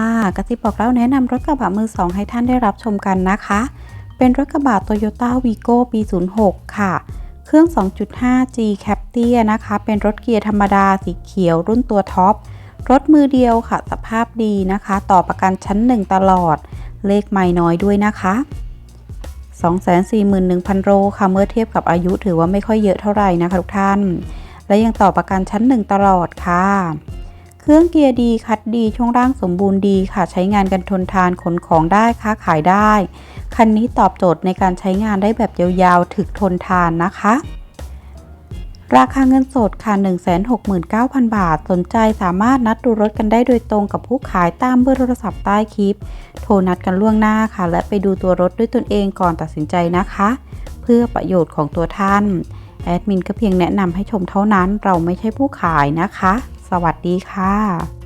่ากระติบบอกเล่าแนะนำรถกระบะมือสองให้ท่านได้รับชมกันนะคะ เป็นรถกระบะ Toyota Vigo ปี 06 ค่ะ เครื่อง 2.5G Captia นะคะ เป็นรถเกียร์ธรรมดาสีเขียวรุ่นตัวท็อป รถมือเดียวค่ะ สภาพดีนะคะ ต่อประกันชั้น 1 ตลอด เลขไม่น้อยด้วยนะคะ 241,000 โลค่ะ เมื่อเทียบกับอายุถือว่าไม่ค่อยเยอะเท่าไหร่นะคะทุกท่าน และยังต่อประกันชั้น 1 ตลอดค่ะ เครื่องเกียร์ดีคัดดีช่วงร่างสมบูรณ์ดีค่ะ ใช้งานกันทนทานขนของได้ค้าขายได้ คันนี้ตอบโจทย์ในการใช้งานได้แบบยาวๆถึกทนทานนะคะ ราคาเงินสดค่ะ 169,000 บาท สนใจสามารถนัดดูรถกันได้โดยตรงกับผู้ขายตามเบอร์โทรศัพท์ใต้คลิป โทรนัดกันล่วงหน้าค่ะ และไปดูตัวรถด้วยตนเองก่อนตัดสินใจนะคะ เพื่อประโยชน์ของตัวท่านแอดมินก็เพียงแนะนำให้ชมเท่านั้น เราไม่ใช่ผู้ขายนะคะ สวัสดีค่ะ